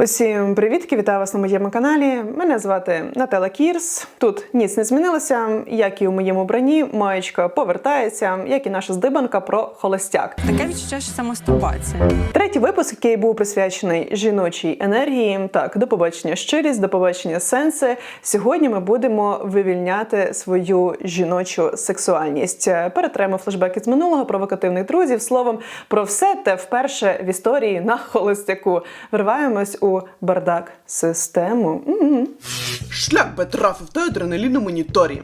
Усім привітки, вітаю вас на моєму каналі. Мене звати Наталя Кірс. Тут ніц не змінилося, як і у моєму бранні. Маєчка повертається, як і наша здибанка про холостяк. Таке відчуття, що це мастурбація. Третій випуск, який був присвячений жіночій енергії. Так, до побачення щирість, до побачення сенси. Сьогодні ми будемо вивільняти свою жіночу сексуальність. Перетремо флешбеки з минулого, провокативних друзів. Словом, про все те вперше в історії на холостяку. Вриваємось у бардак систему. Шлях би трафив та адреналіну на моніторі.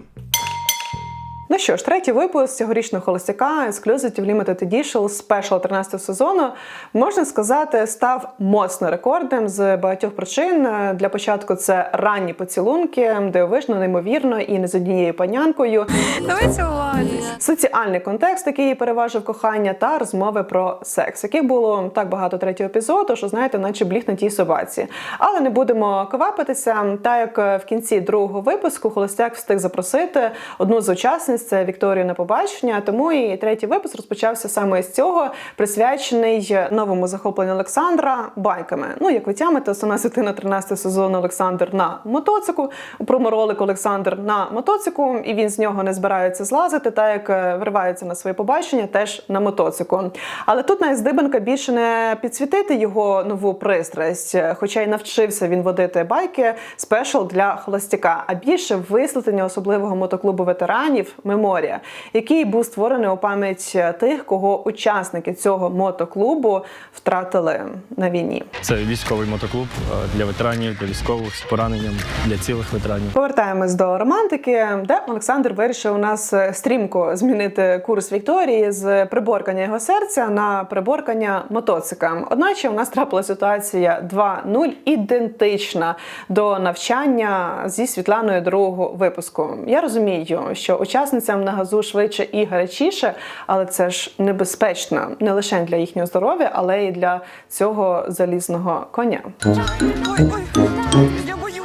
Ну що ж, третій випуск цьогорічного холостяка Exclusive Limited Edition Special 13 сезону, можна сказати, став моцно рекордним з багатьох причин. Для початку це ранні поцілунки, дивовижно, неймовірно і не з однією панянкою. Давай цілуватись. Соціальний контекст, який переважив кохання, та розмови про секс, яких було так багато третього епізоду, що знаєте, наче бліг на тій собаці. Але не будемо квапитися. Та як в кінці другого випуску холостяк встиг запросити одну з учасниць, це Вікторію на побачення. Тому і третій випуск розпочався саме з цього, присвячений новому захопленню Олександра байками. Ну як ви тямите, основна світлина 13 сезону Олександр на мотоцику. У проморолику Олександр на мотоцику, і він з нього не збирається злазити, та як е, виривається на своє побачення, теж на мотоцику. Але тут навіть здибанка більше не підсвітити його нову пристрасть, е, хоча й навчився він водити байки спешл для холостяка, а більше висвітлення особливого мотоклубу ветеранів Меморія, який був створений у пам'ять тих, кого учасники цього мотоклубу втратили на війні. Це військовий мотоклуб е, для ветеранів, для військових з пораненням, для цілих ветеранів. Повертаємось до романтики, де Олександр вирішив у нас е, стрімко змінити курс Вікторії з приборкання його серця на приборкання мотоцика. Одначе у нас трапила ситуація 2-0 ідентична до навчання зі Світланою другого випуску. Я розумію, що учасницям на газу швидше і гарячіше, але це ж небезпечно не лише для їхнього здоров'я, але й для цього залізного коня. Ой, ой, я боюсь.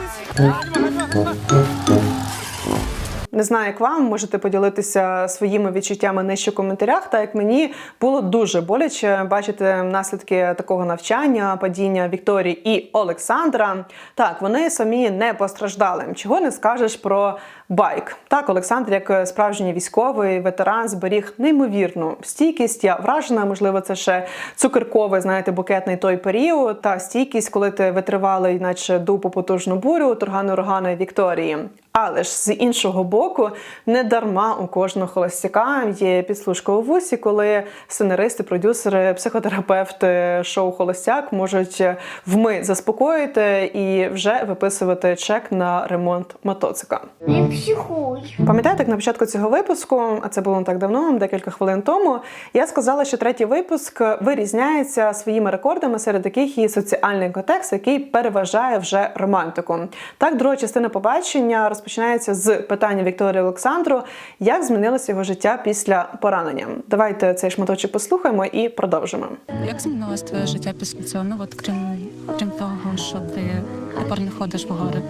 Не знаю, як вам можете поділитися своїми відчуттями нижче в коментарях. Та як мені було дуже боляче бачити наслідки такого навчання, падіння Вікторії і Олександра. Так, вони самі не постраждали. Чого не скажеш про байк? Так, Олександр, як справжній військовий ветеран, зберіг неймовірну стійкість. Я вражена, можливо, це ще цукерковий, знаєте, букетний той період. Та стійкість, коли ти витривалий, наче дупу потужну бурю, тургану рогани Вікторії. Але ж з іншого боку, не дарма у кожного холостяка є підслужка у вусі, коли сценаристи, продюсери, психотерапевти шоу Холостяк можуть вмить заспокоїти і вже виписувати чек на ремонт мотоцика. Не психуй. Пам'ятаєте, як на початку цього випуску, а це було не так давно, декілька хвилин тому, я сказала, що третій випуск вирізняється своїми рекордами, серед яких є соціальний контекст, який переважає вже романтику. Так, друга частина побачення розпочинається з питання Вікторії Олександру, як змінилося його життя після поранення. Давайте цей шматочок послухаємо і продовжимо. Як змінилося твоє життя після цього? Ну от крім, крім того, що ти тепер не ходиш в гори.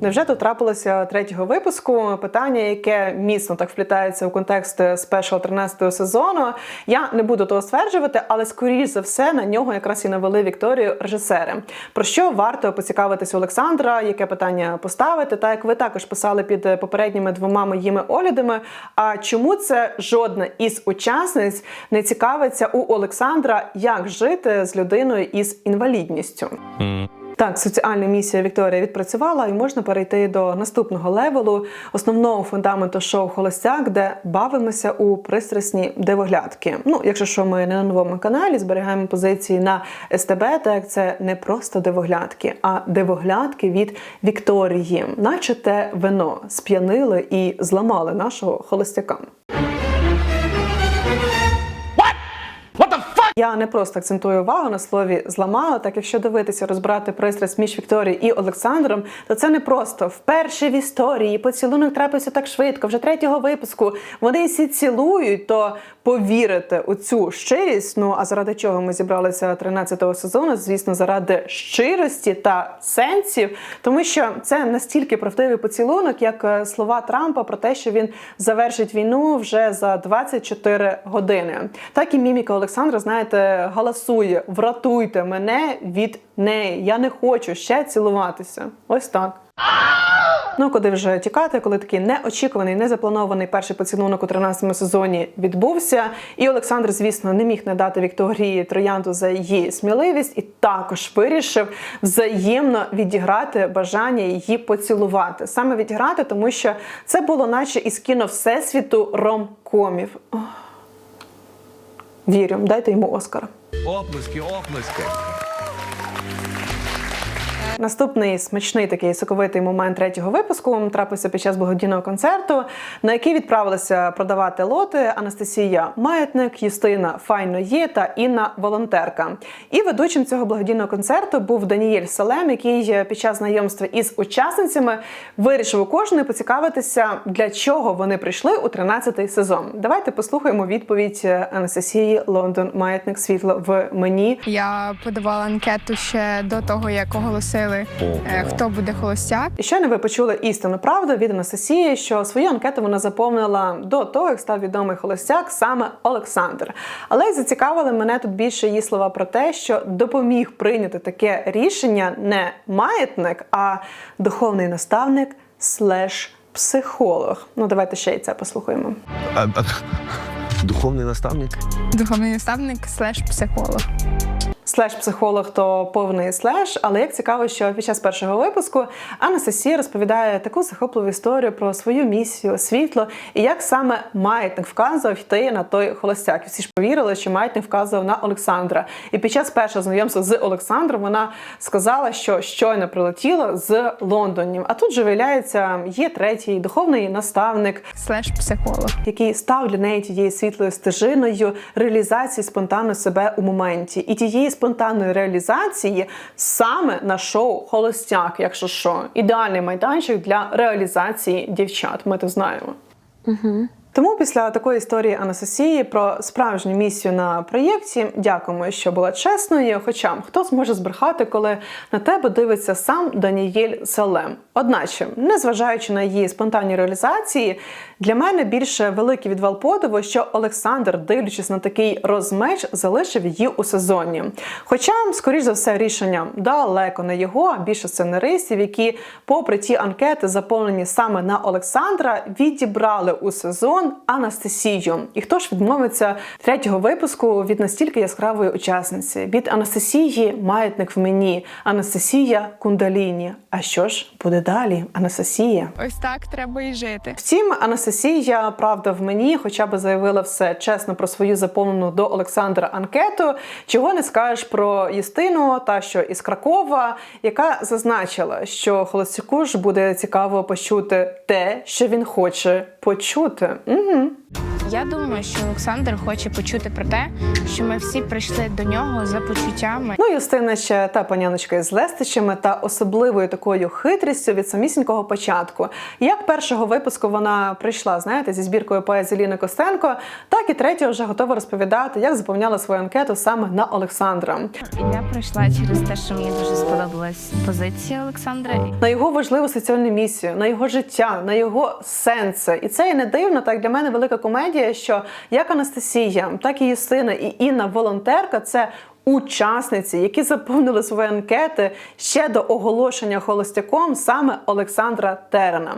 Невже тут трапилося третього випуску? Питання, яке міцно так вплітається у контекст спешл 13-го сезону. Я не буду того стверджувати, але скоріш за все на нього якраз і навели Вікторію режисери. Про що варто поцікавитись Олександра, яке питання поставити? Та як ви також писали під попередніми двома моїми оглядами. А чому це жодна із учасниць не цікавиться у Олександра, як жити з людиною із інвалідністю? Так, соціальна місія Вікторія відпрацювала, і можна перейти до наступного левелу, основного фундаменту шоу Холостяк, де бавимося у пристрасні дивоглядки. Ну, якщо що, ми не на новому каналі зберігаємо позиції на СТБ, так це не просто дивоглядки, а дивоглядки від Вікторії, наче те вино сп'янили і зламали нашого холостяка. Я не просто акцентую увагу на слові зламала. Так якщо дивитися, розбирати пристрасть між Вікторією і Олександром, то це не просто вперше в історії поцілунок трапився так швидко. Вже третього випуску вони всі цілують. То повірити у цю щирість. Ну а заради чого ми зібралися 13-го сезону? Звісно, заради щирості та сенсів, тому що це настільки правдивий поцілунок, як е, слова Трампа про те, що він завершить війну вже за 24 години. Так і міміка Олександра, знаєте, знаєте, галасує: врятуйте мене від неї. Я не хочу ще цілуватися. Ось так. Ну, куди вже тікати, коли такий неочікуваний, незапланований перший поцілунок у 13-му сезоні відбувся. І Олександр, звісно, не міг не дати Вікторії Троянду за її сміливість і також вирішив взаємно відіграти бажання її поцілувати. Саме відіграти, тому що це було наче із кіно всесвіту ромкомів. Ох. Вірю, дайте йому Оскар. Оплески, оплески. Наступний смачний такий соковитий момент третього випуску трапився під час благодійного концерту, на який відправилися продавати лоти Анастасія Маятник, Юстина Файно є та Інна Волонтерка. І ведучим цього благодійного концерту був Даніель Салем, який під час знайомства із учасницями вирішив у кожної поцікавитися, для чого вони прийшли у 13-й сезон. Давайте послухаємо відповідь Анастасії Лондон Маятник світло в мені. Я подавала анкету ще до того, як оголосили, е, хто буде холостяк. І щойно ви почули істинну правду від Анастасії, що свою анкету вона заповнила до того, як став відомий холостяк саме Олександр. Але зацікавили мене тут більше її слова про те, що допоміг прийняти таке рішення не маятник, а духовний наставник слеш психолог. Ну давайте ще й це послухаємо. Духовний наставник? Духовний наставник слеш психолог. Слеш психолог то повний слеш, але як цікаво, що під час першого випуску Анастасія розповідає таку захопливу історію про свою місію, світло і як саме маятник вказував йти на той холостяк. Всі ж повірили, що маятник вказував на Олександра. І під час першого знайомства з Олександром вона сказала, що щойно прилетіла з Лондонів. А тут же виявляється, є третій духовний наставник, Слеш психолог. який став для неї тією світлою стежиною реалізації спонтанно себе у моменті, і тієї спонтанної реалізації саме на шоу Холостяк, якщо що, ідеальний майданчик для реалізації дівчат. Ми то знаємо. Тому після такої історії Анастасії про справжню місію на проєкті дякуємо, що була чесною. Хоча хто зможе збрехати, коли на тебе дивиться сам Даніель Салем. Одначе, незважаючи на її спонтанні реалізації, для мене більше великий відвал подиву, що Олександр, дивлячись на такий розмеч, залишив її у сезоні. Хоча, скоріш за все, рішення далеко не його, а більше сценаристів, які, попри ті анкети, заповнені саме на Олександра, відібрали у сезон Анастасію. І хто ж відмовиться третього випуску від настільки яскравої учасниці? Від Анастасії маятник в мені, Анастасія Кундаліні. А що ж буде далі? Анастасія. Ось так треба і жити. Втім, Анастасія, правда, в мені, хоча б заявила все чесно про свою заповнену до Олександра анкету. Чого не скажеш про Юстину, та що із Кракова, яка зазначила, що холостяку ж буде цікаво почути те, що він хоче почути. Угу. Я думаю, що Олександр хоче почути про те, що ми всі прийшли до нього за почуттями. Ну, Юстина ще та паняночка із лестичами та особливою такою хитрістю від самісінького початку. Як першого випуску вона прийшла, знаєте, зі збіркою поезії Ліни Костенко, так і третього вже готова розповідати, як заповняла свою анкету саме на Олександра. Я прийшла через те, що мені дуже сподобалась позиція Олександра. на його важливу соціальну місію, на його життя, на його сенси. І це і не дивно, так для мене велика комедія, що як Анастасія, так і Юстина і Інна волонтерка це. Учасниці, які заповнили свої анкети ще до оголошення холостяком саме Олександра Терена.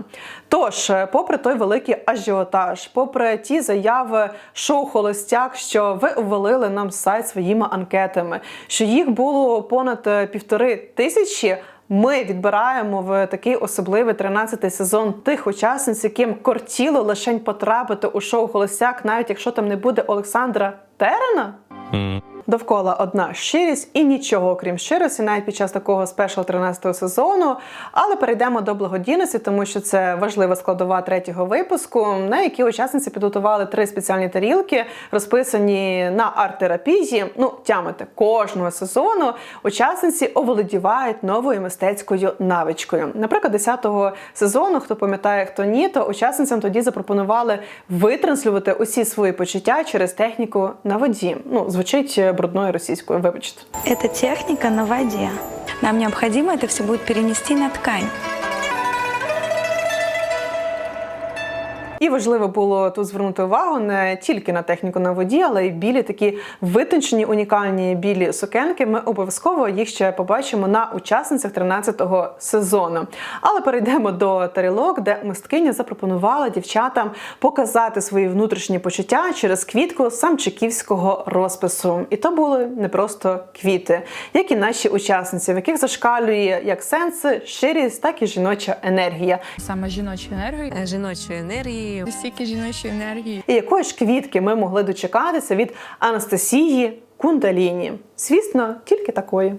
Тож, е, попри той великий ажіотаж, попри ті заяви шоу Холостяк, що ви ввалили нам сайт своїми анкетами, що їх було понад е, півтори тисячі. Ми відбираємо в такий особливий 13-й сезон тих учасниць, яким кортіло лишень потрапити у шоу Голосяк, навіть якщо там не буде Олександра Терена. Довкола одна щирість і нічого окрім щирості, навіть під час такого спешл 13-го сезону. Але перейдемо до благодійності, тому що це важлива складова третього випуску, на якій учасниці підготували три спеціальні тарілки, розписані на арт-терапії. Ну, тямите, кожного сезону учасниці оволодівають новою мистецькою навичкою. Наприклад, 10-го сезону, хто пам'ятає, хто ні, то учасницям тоді запропонували витранслювати усі свої почуття через техніку на воді. Ну, звучить брудною російською, вибачте. Это техника на воде. Нам необходимо это все будет перенести на ткань. І важливо було тут звернути увагу не тільки на техніку на воді, але й білі такі витончені, унікальні білі сукенки. Ми обов'язково їх ще побачимо на учасницях 13-го сезону. Але перейдемо до тарілок, де мисткиня запропонувала дівчатам показати свої внутрішні почуття через квітку самчиківського розпису. І то були не просто квіти, як і наші учасниці, в яких зашкалює як сенси, щирість, так і жіноча енергія. Саме жіночу енергію. е, жіночої енергії. Стільки жіночої енергії. І якої ж квітки ми могли дочекатися від Анастасії Кундаліні? Звісно, тільки такої.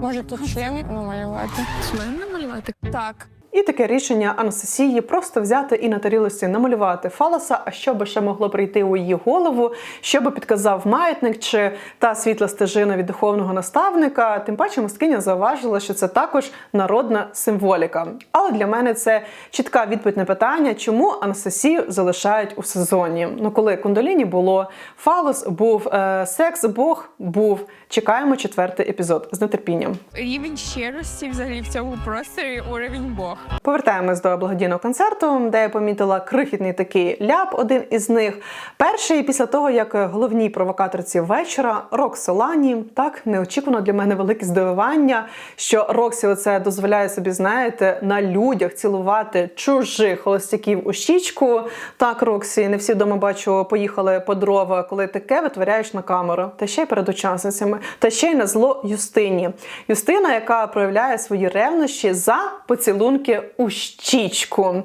Може, тут шлем намалювати? Шлем намалювати. Так. І таке рішення Анастасії просто взяти і на тарілочці намалювати фалоса. А що би ще могло прийти у її голову, що би підказав маятник чи та світла стежина від духовного наставника. Тим паче мисткиня зауважила, що це також народна символіка. Але для мене це чітка відповідь на питання, чому Анастасію залишають у сезоні. Ну коли кундаліні було, фалос був, е, секс Бог був. Чекаємо четвертий епізод з нетерпінням. Рівень щирості взагалі в цьому просторі уровень Бог. Повертаємось до благодійного концерту, де я помітила крихітний такий ляп, один із них. Перший після того, як головній провокаторці вечора Роксолані, так неочікувано для мене велике здивування, що Роксі оце дозволяє собі, знаєте, на людях цілувати чужих холостяків у щічку. Так, Роксі, не всі вдома бачу, поїхали по дрова, коли таке витворяєш на камеру, та ще й перед учасницями, та ще й на зло Юстині. Юстина, яка проявляє свої ревнощі за поцілунки у щічку.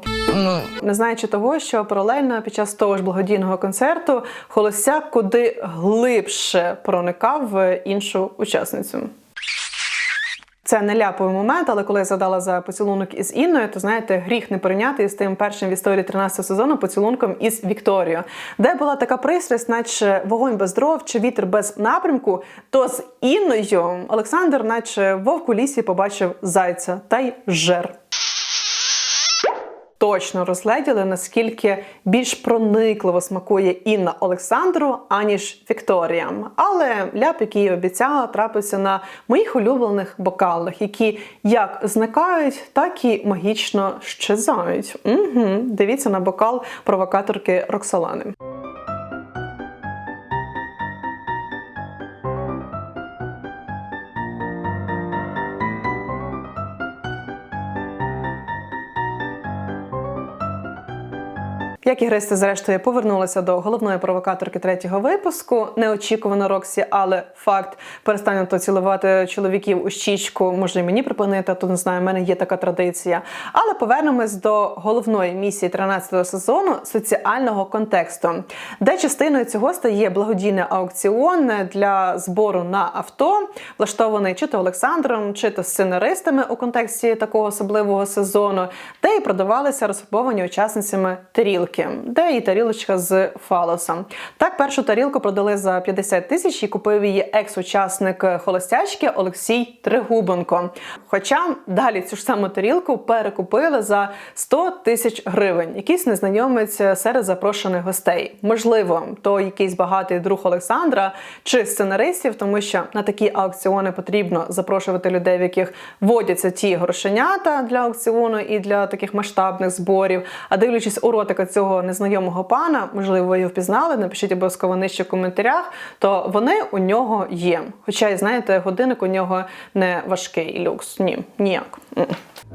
Не знаючи того, що паралельно під час того ж благодійного концерту Холостяк куди глибше проникав в іншу учасницю. Це не ляповий момент, але коли я згадала за поцілунок із Інною, то знаєте, гріх не порівняти з тим першим в історії 13 сезону поцілунком із Вікторією, де була така пристрасть, наче вогонь без дров чи вітер без напрямку. То з Інною Олександр, наче вовк у лісі, побачив зайця та й жер точно розгледіли, наскільки більш проникливо смакує Інна Олександру, аніж Вікторія. Але ляп, який я обіцяла, трапився на моїх улюблених бокалах, які як зникають, так і магічно щезають. Угу. Дивіться на бокал провокаторки Роксолани. Як ігристи, зрештою, повернулися до головної провокаторки третього випуску. Неочікувано Роксі, але факт перестане то цілувати чоловіків у щічку. Може, і мені припинити, то не знаю, в мене є така традиція. Але повернемось до головної місії 13-го сезону соціального контексту, де частиною цього стає благодійний аукціон для збору на авто, влаштований чи то Олександром, чи то сценаристами у контексті такого особливого сезону, де і продавалися розфарбовані учасницями тарілки, де і тарілочка з фалосом. Так, першу тарілку продали за 50 тисяч і купив її екс-учасник холостячки Олексій Тригубенко. Хоча далі цю ж саму тарілку перекупили за 100 тисяч гривень. Якийсь незнайомець серед запрошених гостей. Можливо, то якийсь багатий друг Олександра чи сценаристів, тому що на такі аукціони потрібно запрошувати людей, в яких водяться ті грошенята для аукціону і для таких масштабних зборів. А дивлячись у ротика цього незнайомого пана, можливо, ви його впізнали, напишіть обов'язково нижче в коментарях, то вони у нього є. Хоча, знаєте, годинник у нього не важкий люкс. Ні, ніяк.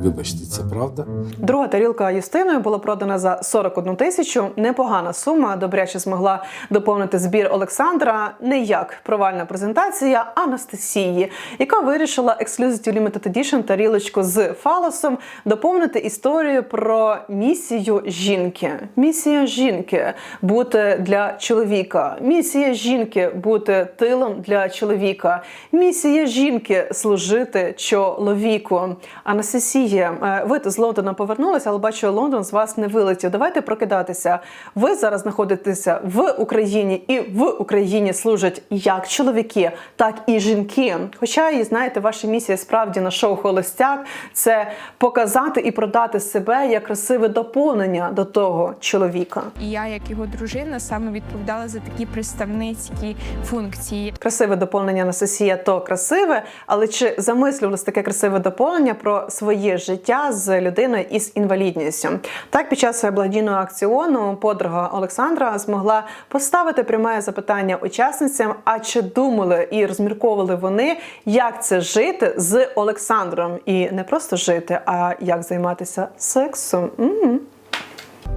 Вибачте, це правда? Друга тарілка Юстиною була продана за 41 тисячу. Непогана сума. Добряче змогла доповнити збір Олександра. Не як провальна презентація Анастасії, яка вирішила Exclusive Limited Edition тарілочку з фалосом доповнити історію про місію жінки. Місія жінки бути для чоловіка. Місія жінки бути тилом для чоловіка. Місія жінки служити чоловіку. Анастасія, е, ви з Лондона повернулися, але бачу, Лондон з вас не вилетів. Давайте прокидатися. Ви зараз знаходитеся в Україні, і в Україні служать як чоловіки, так і жінки. Хоча, і знаєте, ваша місія справді на шоу Холостяк це показати і продати себе як красиве доповнення до того чоловіка. І я, як його дружина, саме відповідала за такі представницькі функції. Красиве доповнення Анастасія то красиве, але чи замислювалось таке красиве доповнення про своє життя з людиною із інвалідністю. Так, під час благодійного акціону подруга Олександра змогла поставити пряме запитання учасницям: а чи думали і розмірковували вони, як це жити з Олександром? І не просто жити, а як займатися сексом? М.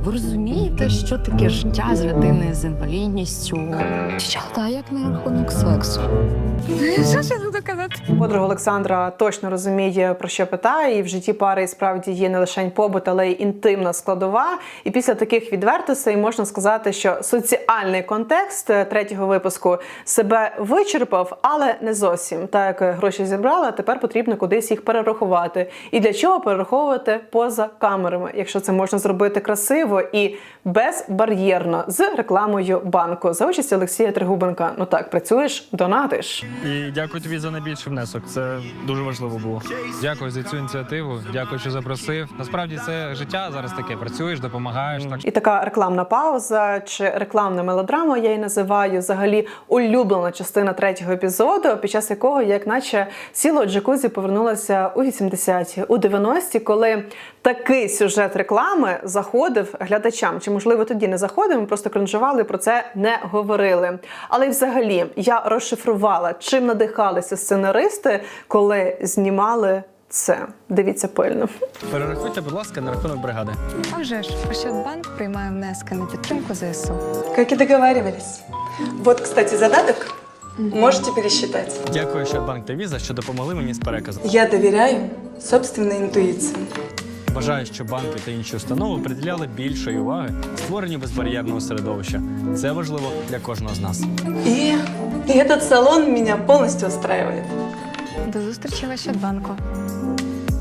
Ви розумієте, що таке життя з людиною з інвалідністю? Та як на рахунок сексу? Що я буду казати? Подруга Олександра точно розуміє про що питає, і в житті пари справді є не лише побут, але й інтимна складова. І після таких відвертостей можна сказати, що соціальний контекст третього випуску себе вичерпав, але не зовсім. Так як гроші зібрала, тепер потрібно кудись їх перерахувати. І для чого перераховувати поза камерами, якщо це можна зробити красиво і безбар'єрно з рекламою банку за участі Олексія Тригубенка. Ну так, працюєш, донатиш. І дякую тобі за найбільший внесок. Це дуже важливо було. Дякую за цю ініціативу. Дякую, що запросив. Насправді це життя зараз таке. Працюєш, допомагаєш. Так І така рекламна пауза чи рекламна мелодрама, я її називаю взагалі улюблена частина третього епізоду, під час якого, як наче сіло джакузі повернулася у 80-ті, у 90-ті, коли такий сюжет реклами заходив глядачам. Чи можливо тоді не заходив? Ми просто кринжували про це не говорили. Але й взагалі я розшифрувала, чим надихалися сценаристи, коли знімали це. Дивіться пильно. Перерахуйте, будь ласка, на рахунок бригади. А вже ж, Ощадбанк приймає внески на підтримку ЗСУ. Как и договаривались. Вот, кстати, задаток. Можете пересчитать. Дякую, Щадбанк та Віза, що допомогли мені з переказом. Я доверяю собственной интуиции. Бажаю, щоб банки та інші установи приділяли більшої уваги створенню безбар'єрного середовища. Це важливо для кожного з нас. І, і этот салон мене повністю устраює. До зустрічі в Ощадбанку.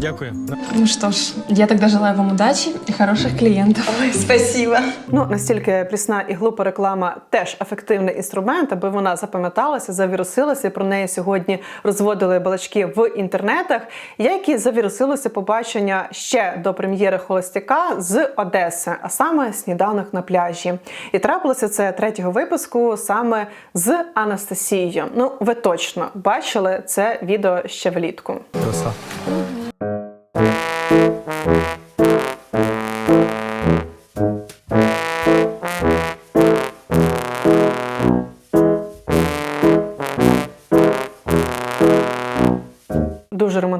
Дякую. Ну что ж, я тогда желаю вам удачи и хороших клиентов. Ой, спасибо. Ну настільки прісна і глупа реклама теж ефективний інструмент, аби вона запам'яталася, завірусилася. Про неї сьогодні розводили балачки в інтернетах, як і завірусилося побачення ще до прем'єри холостяка з Одеси, а саме сніданок на пляжі. І трапилося це третього випуску саме з Анастасією. Ну, ви точно бачили це відео ще влітку. Краса.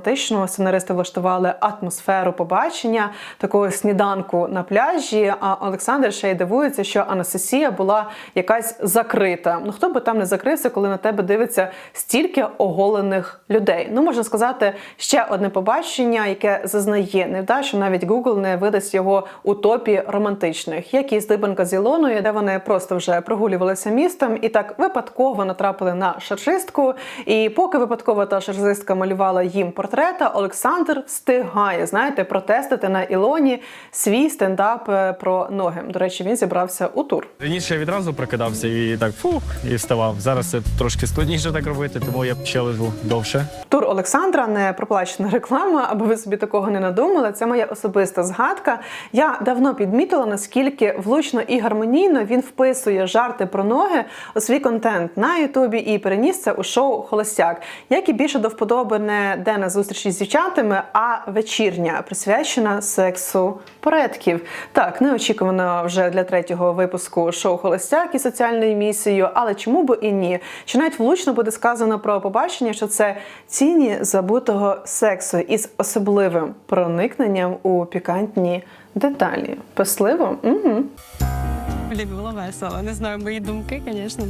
Романтично сценаристи влаштували атмосферу побачення такого сніданку на пляжі. А Олександр ще й дивується, що Анастасія була якась закрита. Ну хто би там не закрився, коли на тебе дивиться стільки оголених людей? Ну можна сказати, ще одне побачення, яке зазнає невдачу. Навіть Google не видасть його у топі романтичних, як і здибанка з Ілоною, де вони просто вже прогулювалися містом і так випадково натрапили на шаржистку. І поки випадково та шаржистка малювала їм портрета, Олександр встигає, знаєте, протестити на Ілоні свій стендап е, про ноги. До речі, він зібрався у тур. Раніше я відразу прокидався і так фух, і вставав. Зараз це трошки складніше так робити, тому я ще лежу довше. Тур Олександра не проплачена реклама, аби ви собі такого не надумали. Це моя особиста згадка. Я давно підмітила, наскільки влучно і гармонійно він вписує жарти про ноги у свій контент на Ютубі і переніс це у шоу Холостяк, як і більше до вподоби не денна зустріч з дівчатами, а вечірня, присвячена сексу предків. Так, неочікувано вже для третього випуску шоу Холостяк із соціальною місією, але чому би і ні? Чи навіть влучно буде сказано про побачення, що це ціні забутого сексу із особливим проникненням у пікантні деталі. Писливо? Угу. Блін, було весело. Не знаю, мої думки, звісно.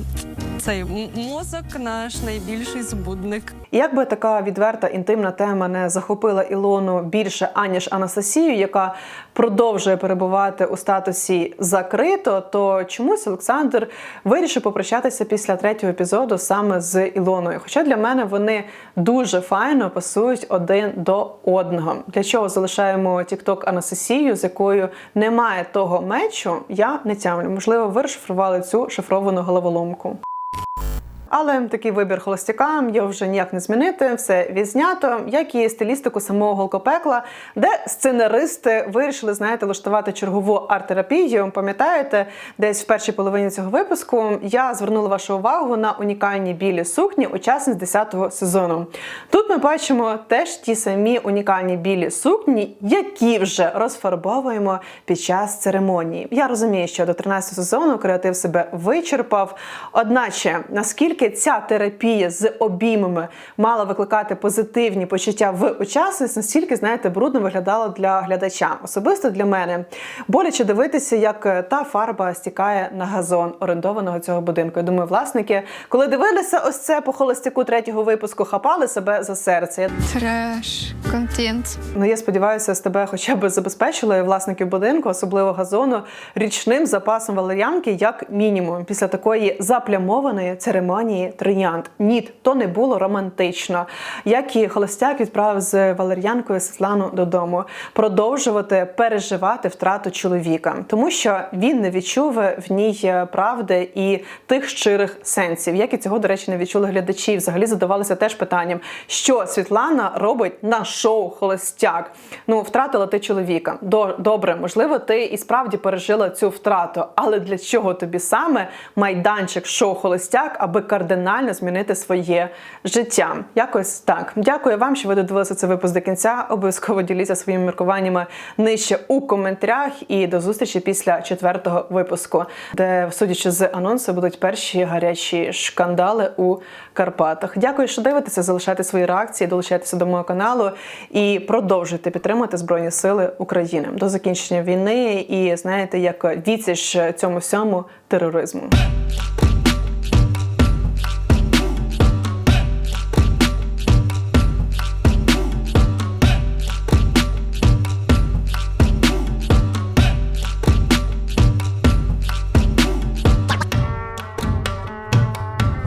Цей мозок наш найбільший збудник. Як би така відверта інтимна тема не захопила Ілону більше аніж Анастасію, яка продовжує перебувати у статусі закрито, то чомусь Олександр вирішив попрощатися після третього епізоду саме з Ілоною. Хоча для мене вони дуже файно пасують один до одного. Для чого залишаємо TikTok Анастасію, з якою немає того мечу, я не тямлю. Можливо, ви розшифрували цю шифровану головоломку. Але такий вибір холостяка його вже ніяк не змінити, все відзнято, як і стилістику самого голкопекла, де сценаристи вирішили, знаєте, влаштувати чергову арт-терапію. Пам'ятаєте, десь в першій половині цього випуску я звернула вашу увагу на унікальні білі сукні учасниць 10-го сезону. Тут ми бачимо теж ті самі унікальні білі сукні, які вже розфарбовуємо під час церемонії. Я розумію, що до 13-го сезону креатив себе вичерпав. Одначе, наскільки ця терапія з обіймами мала викликати позитивні почуття в учасниць, настільки, знаєте, брудно виглядало для глядача. Особисто для мене боляче дивитися, як та фарба стікає на газон орендованого цього будинку. Я думаю, власники, коли дивилися ось це по холостяку третього випуску, хапали себе за серце. Треш, контент. Ну, я сподіваюся, з тебе хоча б забезпечили власників будинку, особливо газону, річним запасом валер'янки, як мінімум, після такої заплямованої церемонії троянд. Ні, то не було романтично. Як і холостяк відправив з валер'янкою Світлану додому, продовжувати переживати втрату чоловіка, тому що він не відчув в ній правди і тих щирих сенсів, як і цього, до речі, не відчули глядачі. Взагалі задавалися теж питанням, що Світлана робить на шоу Холостяк. Ну, втратила ти чоловіка. Добре, можливо, ти і справді пережила цю втрату, але для чого тобі саме майданчик шоу Холостяк, аби кардинально змінити своє життя? Якось так. Дякую вам, що ви додивилися цей випуск до кінця. Обов'язково діліться своїми міркуваннями нижче у коментарях. І до зустрічі після четвертого випуску, де, судячи з анонсу, будуть перші гарячі шкандали у Карпатах. Дякую, що дивитеся. Залишайте свої реакції, долучайтеся до мого каналу і продовжуйте підтримувати Збройні Сили України до закінчення війни. І знаєте, як відсіч цьому всьому тероризму.